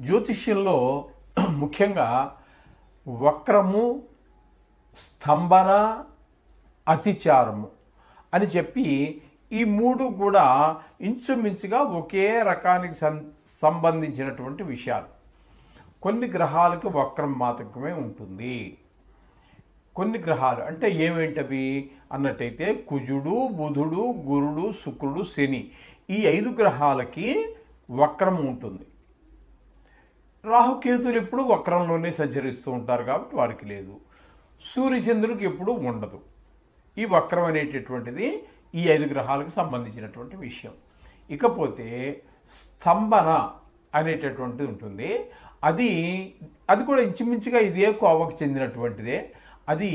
జ్యోతిష్యంలో ముఖ్యంగా వక్రము స్తంభన అతిచారము అని చెప్పి ఈ మూడు కూడా ఇంచుమించుగా ఒకే రకానికి సం సంబంధించినటువంటి విషయాలు. కొన్ని గ్రహాలకు వక్రం మాత్రమే ఉంటుంది. కొన్ని గ్రహాలు అంటే ఏమేంటవి? అన్నట్టయితే కుజుడు బుధుడు గురుడు శుక్రుడు శని ఈ ఐదు గ్రహాలకి వక్రం ఉంటుంది. రాహుకేతులు ఎప్పుడు వక్రంలోనే సంచరిస్తూ ఉంటారు కాబట్టి వారికి లేదు. సూర్యచంద్రుడికి ఎప్పుడు ఉండదు. ఈ వక్రం అనేటటువంటిది ఈ ఐదు గ్రహాలకు సంబంధించినటువంటి విషయం. ఇకపోతే స్తంభన అనేటటువంటిది ఉంటుంది. అది అది కూడా ఇంచుమించుగా ఇదే కోవకు చెందినటువంటిదే. అది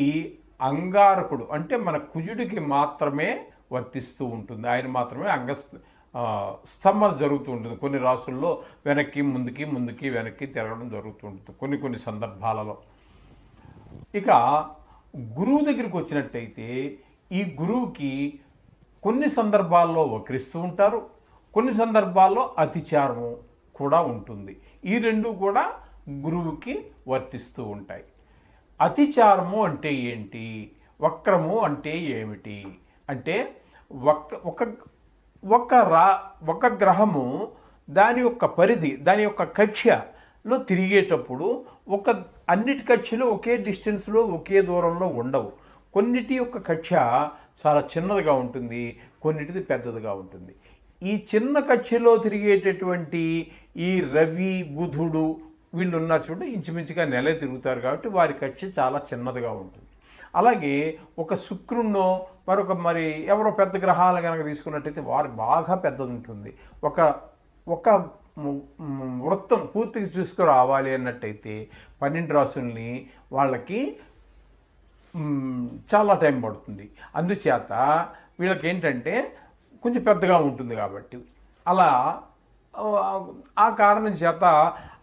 అంగారకుడు అంటే మన కుజుడికి మాత్రమే వర్తిస్తూ ఉంటుంది. ఆయన మాత్రమే అంగ స్తంభన జరుగుతూ ఉంటుంది. కొన్ని రాసుల్లో వెనక్కి ముందుకి ముందుకి వెనక్కి తిరగడం జరుగుతూ ఉంటుంది. కొన్ని కొన్ని సందర్భాలలో. ఇక గురువు దగ్గరికి వచ్చినట్టయితే ఈ గురువుకి కొన్ని సందర్భాల్లో వక్రిస్తూ ఉంటారు. కొన్ని సందర్భాల్లో అతిచారము కూడా ఉంటుంది. ఈ రెండు కూడా గురువుకి వర్తిస్తూ ఉంటాయి. అతిచారము అంటే ఏంటి? వక్రము అంటే ఏమిటి? అంటే వక్ ఒక ఒక రా ఒక గ్రహము దాని యొక్క పరిధి దాని యొక్క కక్ష్యలో తిరిగేటప్పుడు ఒక అన్నిటి కక్ష్యలు ఒకే డిస్టెన్స్లో ఒకే దూరంలో ఉండవు. కొన్నిటి యొక్క కక్ష చాలా చిన్నదిగా ఉంటుంది కొన్నిటిది పెద్దదిగా ఉంటుంది. ఈ చిన్న కక్షలో తిరిగేటటువంటి ఈ రవి బుధుడు వీళ్ళు ఉన్న చూడు ఇంచుమించుగా నెల తిరుగుతారు కాబట్టి వారి కక్ష చాలా చిన్నదిగా ఉంటుంది. అలాగే ఒక శుక్రుణ్ణో మరొక మరి ఎవరో పెద్ద గ్రహాలు కనుక తీసుకున్నట్టయితే వారు బాగా పెద్దది ఉంటుంది ఒక ఒక వృత్తం పూర్తిగా చూసుకురావాలి అన్నట్టయితే పన్నెండు రాసుల్ని వాళ్ళకి చాలా టైం పడుతుంది. అందుచేత వీళ్ళకి ఏంటంటే కొంచెం పెద్దగా ఉంటుంది కాబట్టి. అలా ఆ కారణం చేత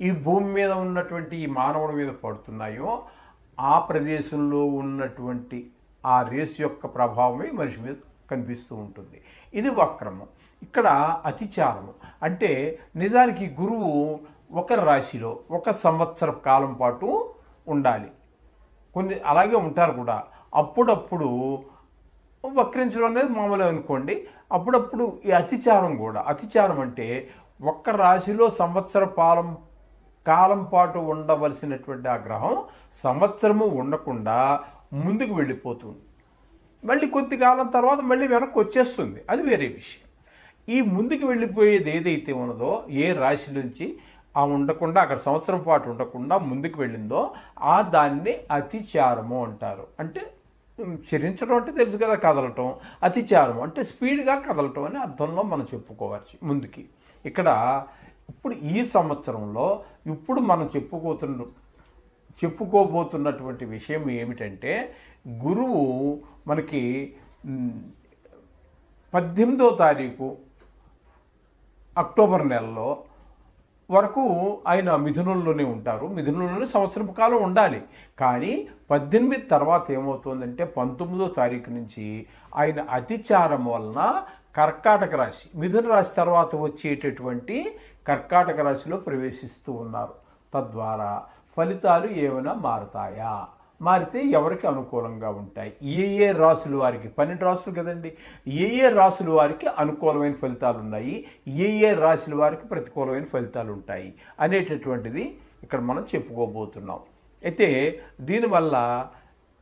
ఈ భూమి మీద ఉన్నటువంటి ఈ మానవుడి మీద పడుతున్నాయో ఆ ప్రదేశంలో ఉన్నటువంటి ఆ రేస్ యొక్క ప్రభావమే మనిషి మీద కనిపిస్తూ ఉంటుంది. ఇది వక్రము. ఇక్కడ అతిచారము. అంటే నిజానికి గురువు ఒక రాశిలో ఒక సంవత్సర కాలం పాటు ఉండాలి. కొన్ని అలాగే ఉంటారు కూడా. అప్పుడప్పుడు వక్రించడం అనేది మామూలు అనుకోండి. అప్పుడప్పుడు ఈ అతిచారం కూడా. అతిచారం అంటే ఒక్క రాశిలో సంవత్సర పాలం కాలం పాటు ఉండవలసినటువంటి ఆ గ్రహం సంవత్సరము ఉండకుండా ముందుకు వెళ్ళిపోతుంది. మళ్ళీ కొద్ది కాలం తర్వాత మళ్ళీ వెనక్కి వచ్చేస్తుంది. అది వేరే విషయం. ఈ ముందుకు వెళ్ళిపోయేది ఏదైతే ఉన్నదో ఏ రాశి నుంచి ఆ ఉండకుండా అక్కడ సంవత్సరం పాటు ఉండకుండా ముందుకు వెళ్ళిందో ఆ దాన్ని అతిచారము అంటారు. అంటే చరించడం అంటే తెలుసు కదా కదలటం. అతిచారం అంటే స్పీడ్గా కదలటం అని అర్థంలో మనం చెప్పుకోవచ్చు ముందుకి. ఇక్కడ ఇప్పుడు ఈ సంవత్సరంలో ఇప్పుడు మనం చెప్పుకోతున్న చెప్పుకోబోతున్నటువంటి విషయం ఏమిటంటే గురువు మనకి పద్దెనిమిదో తారీఖు అక్టోబర్ నెలలో వరకు ఆయన మిథునంలోనే ఉంటారు. మిథునంలోనే సంవత్సరం కాలం ఉండాలి. కానీ పద్దెనిమిది తర్వాత ఏమవుతుందంటే పంతొమ్మిదో తారీఖు నుంచి ఆయన అతిచారం వలన కర్కాటక రాశి మిథున రాశి తర్వాత వచ్చేటటువంటి కర్కాటక రాశిలో ప్రవేశిస్తూ ఉన్నారు. తద్వారా ఫలితాలు ఏమైనా మారతాయా? మారితే ఎవరికి అనుకూలంగా ఉంటాయి? ఏ ఏ రాసుల వారికి? పన్నెండు రాసులు కదండి. ఏ ఏ రాసుల వారికి అనుకూలమైన ఫలితాలు ఉన్నాయి? ఏ ఏ రాశుల వారికి ప్రతికూలమైన ఫలితాలు ఉంటాయి? అనేటటువంటిది ఇక్కడ మనం చెప్పుకోబోతున్నాం. అయితే దీనివల్ల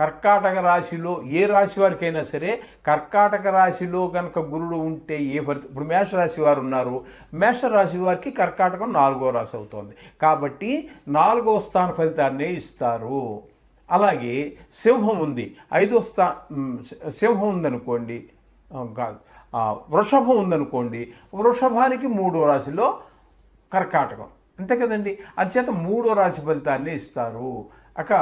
కర్కాటక రాశిలో ఏ రాశి వారికైనా సరే కర్కాటక రాశిలో కనుక గురుడు ఉంటే ఏ ఫలితం ఇప్పుడు మేషరాశి వారు ఉన్నారు. మేషరాశి వారికి కర్కాటకం నాలుగో రాశి అవుతోంది. కాబట్టి నాలుగో స్థాన ఫలితాన్నే ఇస్తారు. అలాగే సింహం ఉంది. ఐదో స్థా సింహం ఉందనుకోండి. కాదు వృషభం ఉందనుకోండి. వృషభానికి మూడో రాశిలో కర్కాటకం. అంతే కదండి? అంచేత మూడో రాశి ఫలితాన్ని ఇస్తారు. అక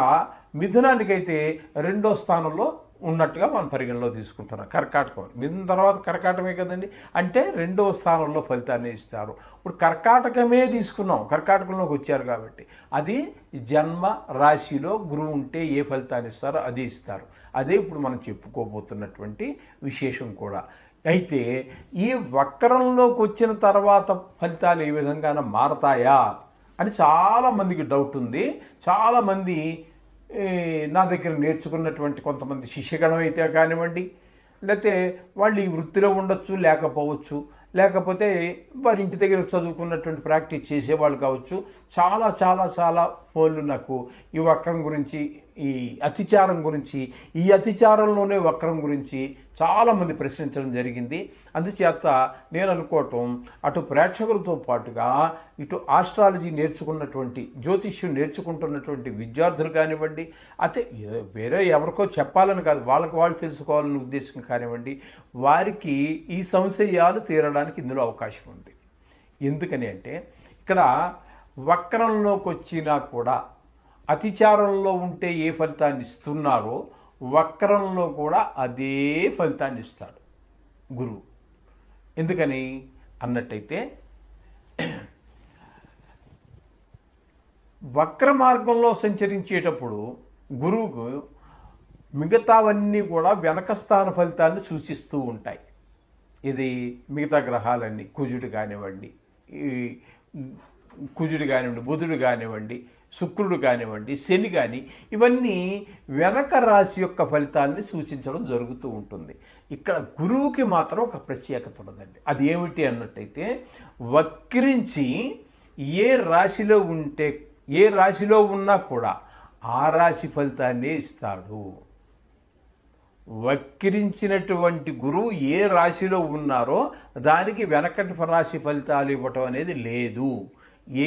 మిథునానికైతే రెండో స్థానంలో ఉన్నట్టుగా మనం పరిగణలో తీసుకుంటున్నాం. కర్కాటకం. మిథున తర్వాత కర్కాటకమే కదండి? అంటే రెండవ స్థానంలో ఫలితాన్ని ఇస్తారు. ఇప్పుడు కర్కాటకమే తీసుకున్నాం. కర్కాటకంలోకి వచ్చారు కాబట్టి అది జన్మ రాశిలో గురువు ఉంటే ఏ ఫలితాన్ని ఇస్తారో అది ఇస్తారు. అదే ఇప్పుడు మనం చెప్పుకోబోతున్నటువంటి విశేషం కూడా. అయితే ఈ వక్రంలోకి వచ్చిన తర్వాత ఫలితాలు ఏ విధంగాన మారతాయా? అని చాలా మందికి డౌట్ ఉంది. చాలామంది నా దగ్గర నేర్చుకున్నటువంటి కొంతమంది శిష్యగణం అయితే కానివ్వండి లేకపోతే వాళ్ళు ఈ వృత్తిలో ఉండొచ్చు లేకపోవచ్చు లేకపోతే వారి ఇంటి దగ్గర చదువుకున్నటువంటి ప్రాక్టీస్ చేసేవాళ్ళు కావచ్చు. చాలా చాలా చాలా ఫోన్లు నాకు ఈ వక్రం గురించి ఈ అతిచారం గురించి ఈ అతిచారంలోనే వక్రం గురించి చాలామంది ప్రశ్నించడం జరిగింది. అందుచేత నేను అనుకోవటం అటు ప్రేక్షకులతో పాటుగా ఇటు ఆస్ట్రాలజీ నేర్చుకున్నటువంటి జ్యోతిష్యం నేర్చుకుంటున్నటువంటి విద్యార్థులు కానివ్వండి అయితే వేరే ఎవరికో చెప్పాలని కాదు వాళ్ళకి వాళ్ళు తెలుసుకోవాలనే ఉద్దేశం కానివ్వండి వారికి ఈ సంశయాలు తీరడానికి ఇందులో అవకాశం ఉంది. ఎందుకని అంటే ఇక్కడ వక్రంలోకి వచ్చినా కూడా అతిచారంలో ఉంటే ఏ ఫలితాన్ని ఇస్తున్నారో వక్రంలో కూడా అదే ఫలితాన్ని ఇస్తాడు గురువు. ఎందుకని? అన్నట్టయితే వక్ర మార్గంలో సంచరించేటప్పుడు గురువుకు మిగతావన్నీ కూడా వెనక స్థాన ఫలితాన్ని సూచిస్తూ ఉంటాయి. ఇది మిగతా గ్రహాలన్నీ కుజుడు కానివ్వండి ఈ కుజుడు కానివ్వండి బుధుడు కానివ్వండి శుక్రుడు కానివ్వండి శని కానీ ఇవన్నీ వెనక రాశి యొక్క ఫలితాన్ని సూచించడం జరుగుతూ ఉంటుంది. ఇక్కడ గురువుకి మాత్రం ఒక ప్రత్యేకత ఉండదండి అది ఏమిటి అన్నట్టయితే వక్రించి ఏ రాశిలో ఉంటే ఏ రాశిలో ఉన్నా కూడా ఆ రాశి ఫలితాన్నే ఇస్తాడు. వక్రించినటువంటి గురువు ఏ రాశిలో ఉన్నారో దానికి వెనకటి రాశి ఫలితాలు ఇవ్వటం అనేది లేదు.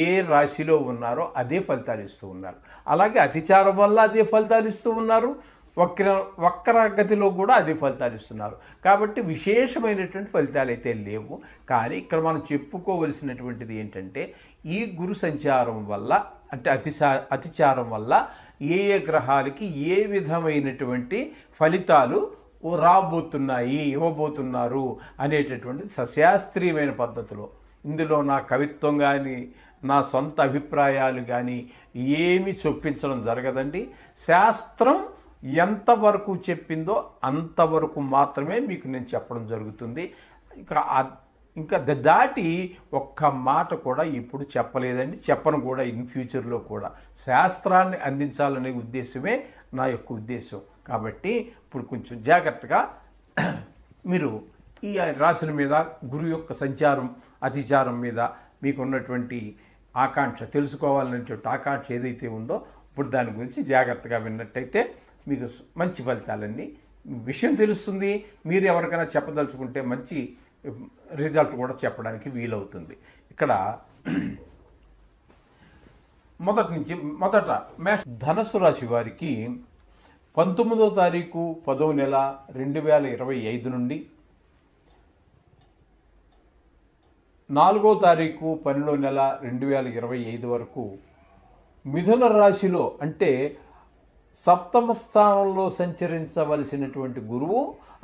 ఏ రాశిలో ఉన్నారో అదే ఫలితాలు ఇస్తూ ఉన్నారు. అలాగే అతిచారం వల్ల అదే ఫలితాలు ఇస్తూ ఉన్నారు. వక్ర వక్రగతిలో కూడా అదే ఫలితాలు ఇస్తున్నారు. కాబట్టి విశేషమైనటువంటి ఫలితాలు అయితే లేవు. కానీ ఇక్కడ మనం చెప్పుకోవలసినటువంటిది ఏంటంటే ఈ గురు సంచారం వల్ల అంటే అతిశా అతిచారం వల్ల ఏ ఏ గ్రహాలకి ఏ విధమైనటువంటి ఫలితాలు రాబోతున్నాయి ఇవ్వబోతున్నారు అనేటటువంటి సశాస్త్రీయమైన పద్ధతిలో. ఇందులో నా కవిత్వం కానీ నా సొంత అభిప్రాయాలు కానీ ఏమి చొప్పించడం జరగదండి. శాస్త్రం ఎంతవరకు చెప్పిందో అంతవరకు మాత్రమే మీకు నేను చెప్పడం జరుగుతుంది. ఇంకా ఇంకా దాటి ఒక్క మాట కూడా ఇప్పుడు చెప్పలేదండి. చెప్పను కూడా ఇన్ ఫ్యూచర్లో కూడా. శాస్త్రాన్ని అందించాలనే ఉద్దేశమే నా యొక్క ఉద్దేశం. కాబట్టి ఇప్పుడు కొంచెం జాగ్రత్తగా మీరు ఈ రాశుల మీద గురు యొక్క సంచారం అతిచారం మీద మీకు ఉన్నటువంటి ఆకాంక్ష తెలుసుకోవాలనేటువంటి ఆకాంక్ష ఏదైతే ఉందో ఇప్పుడు దాని గురించి జాగ్రత్తగా విన్నట్టయితే మీకు మంచి ఫలితాలన్నీ విషయం తెలుస్తుంది. మీరు ఎవరికైనా చెప్పదలుచుకుంటే మంచి రిజల్ట్ కూడా చెప్పడానికి వీలవుతుంది. ఇక్కడ మొదటి నుంచి మొదట మేష ధనస్సు రాశి వారికి పంతొమ్మిదో తారీఖు పదో నెల రెండు వేల ఇరవై ఐదు నుండి నాలుగో తారీఖు పన్నెండో నెల రెండు వేల ఇరవై ఐదు వరకు మిథున రాశిలో అంటే సప్తమ స్థానంలో సంచరించవలసినటువంటి గురువు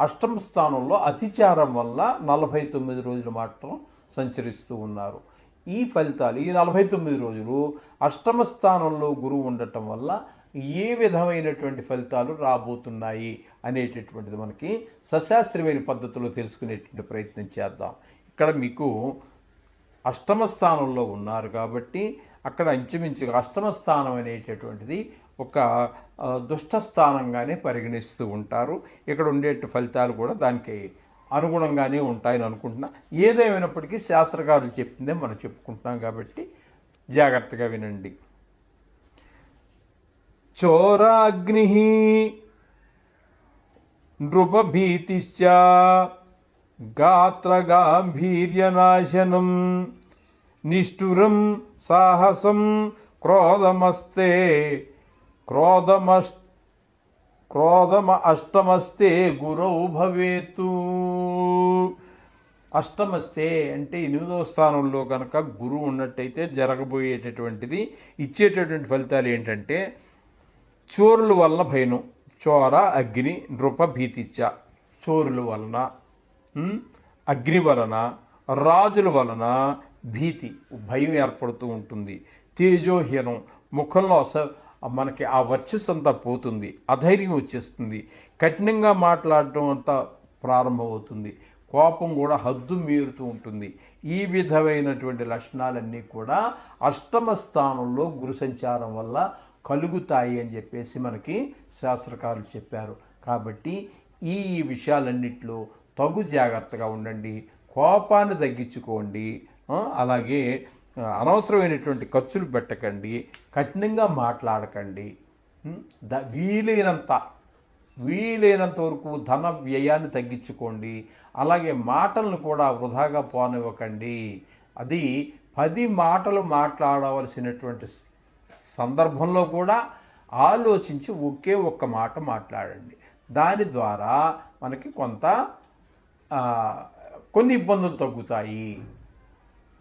అష్టమ స్థానంలో అతిచారం వల్ల నలభై తొమ్మిది రోజులు మాత్రం సంచరిస్తూ ఉన్నారు. ఈ ఫలితాలు ఈ నలభై తొమ్మిది రోజులు అష్టమ స్థానంలో గురువు ఉండటం వల్ల ఏ విధమైనటువంటి ఫలితాలు రాబోతున్నాయి అనేటటువంటిది మనకి సశాస్త్రీయమైన పద్ధతిలో తెలుసుకునేటువంటి ప్రయత్నం చేద్దాం. ఇక్కడ మీకు అష్టమ స్థానంలో ఉన్నారు కాబట్టి అక్కడ ఇంచుమించుగా అష్టమ స్థానం అనేటటువంటిది ఒక దుష్ట స్థానంగానే పరిగణిస్తూ ఉంటారు. ఇక్కడ ఉండే ఫలితాలు కూడా దానికి అనుగుణంగానే ఉంటాయని అనుకుంటున్నా. ఏదేమైనప్పటికీ శాస్త్రకారులు చెప్పిందే మనం చెప్పుకుంటున్నాం కాబట్టి జాగ్రత్తగా వినండి. చోరాగ్ని నృపభీతిశ్చ గాత్రగాంభీర్యనాశనం నిష్ఠురం సాహసం క్రోధమస్తే క్రోధమస్ క్రోధమ అష్టమస్తే గురౌ భవేతు అష్టమస్తే అంటే ఎనిమిదవ స్థానంలో కనుక గురువు ఉన్నట్టయితే జరగబోయేటటువంటిది ఇచ్చేటటువంటి ఫలితాలు ఏంటంటే చోరుల వలన భయను చోర అగ్ని నృప భీతిచ్చ చోరుల వలన అగ్ని వలన రాజుల వలన భీతి భయం ఏర్పడుతూ ఉంటుంది. తేజోహీనం ముఖంలో అస మనకి ఆ వర్చస్సు అంతా పోతుంది. అధైర్యం వచ్చేస్తుంది. కఠినంగా మాట్లాడటం అంతా ప్రారంభమవుతుంది. కోపం కూడా హద్దు మీరుతూ ఉంటుంది. ఈ విధమైనటువంటి లక్షణాలన్నీ కూడా అష్టమ స్థానంలో గురు సంచారం వల్ల కలుగుతాయి అని చెప్పేసి మనకి శాస్త్రకారులు చెప్పారు. కాబట్టి ఈ విషయాలన్నిట్లో తగు జాగ్రత్తగా ఉండండి కోపాన్ని తగ్గించుకోండి అలాగే అనవసరమైనటువంటి ఖర్చులు పెట్టకండి కఠినంగా మాట్లాడకండి. ద వీలైనంత వీలైనంత వరకు ధన వ్యయాన్ని తగ్గించుకోండి అలాగే మాటలను కూడా వృధాగా పోనివ్వకండి. అది పది మాటలు మాట్లాడవలసినటువంటి సందర్భంలో కూడా ఆలోచించి ఒకే ఒక్క మాట మాట్లాడండి. దాని ద్వారా మనకి కొంత కొన్ని ఇబ్బందులు తగ్గుతాయి.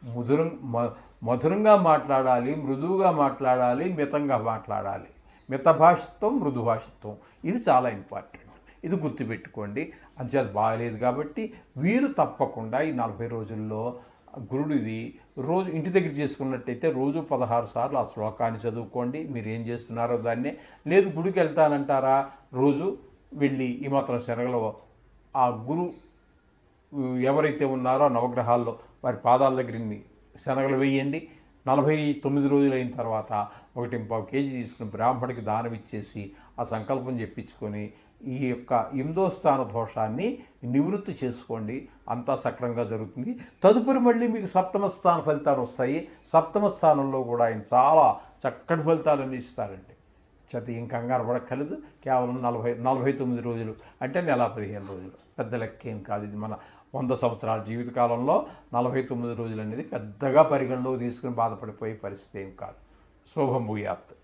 మధుర మ- మధురంగా మాట్లాడాలి మృదువుగా మాట్లాడాలి మితంగా మాట్లాడాలి. మిత భాషత్వం మృదు భాషత్వం. ఇది చాలా ఇంపార్టెంట్. ఇది గుర్తుపెట్టుకోండి. అంచేది బాగలేదు కాబట్టి వీరు తప్పకుండా ఈ నలభై రోజుల్లో గురుడిది రోజు ఇంటి దగ్గర చేసుకున్నట్టయితే రోజు పదహారు సార్లు ఆ శ్లోకాన్ని చదువుకోండి. మీరు ఏం చేస్తున్నారో దాన్నే. లేదు గుడికి వెళ్తానంటారా? రోజు వెళ్ళి ఈ మాత్రం శనగలో ఆ గురు ఎవరైతే ఉన్నారో నవగ్రహాల్లో వారి పాదాల దగ్గర శనగలు వేయండి. నలభై తొమ్మిది రోజులు అయిన తర్వాత ఒకటి పావు కేజీ తీసుకుని బ్రాహ్మడికి దానం ఇచ్చేసి ఆ సంకల్పం చెప్పించుకొని ఈ యొక్క ఎనిమిదో స్థాన దోషాన్ని నివృత్తి చేసుకోండి. అంతా సక్రంగా జరుగుతుంది. తదుపరి మళ్ళీ మీకు సప్తమ స్థాన ఫలితాలు వస్తాయి. సప్తమ స్థానంలో కూడా ఆయన చాలా చక్కటి ఫలితాలన్నీ ఇస్తారండి చేత ఏం కంగారు పడక్కర్లేదు. కేవలం నలభై నలభై తొమ్మిది రోజులు అంటే నెల పదిహేను రోజులు. పెద్ద లెక్క ఏం కాదు. ఇది మన వంద సంవత్సరాల జీవితకాలంలో నలభై తొమ్మిది రోజులు అనేది పెద్దగా పరిగణలో తీసుకుని బాధపడిపోయే పరిస్థితి ఏం కాదు. శోభం భూయాత్.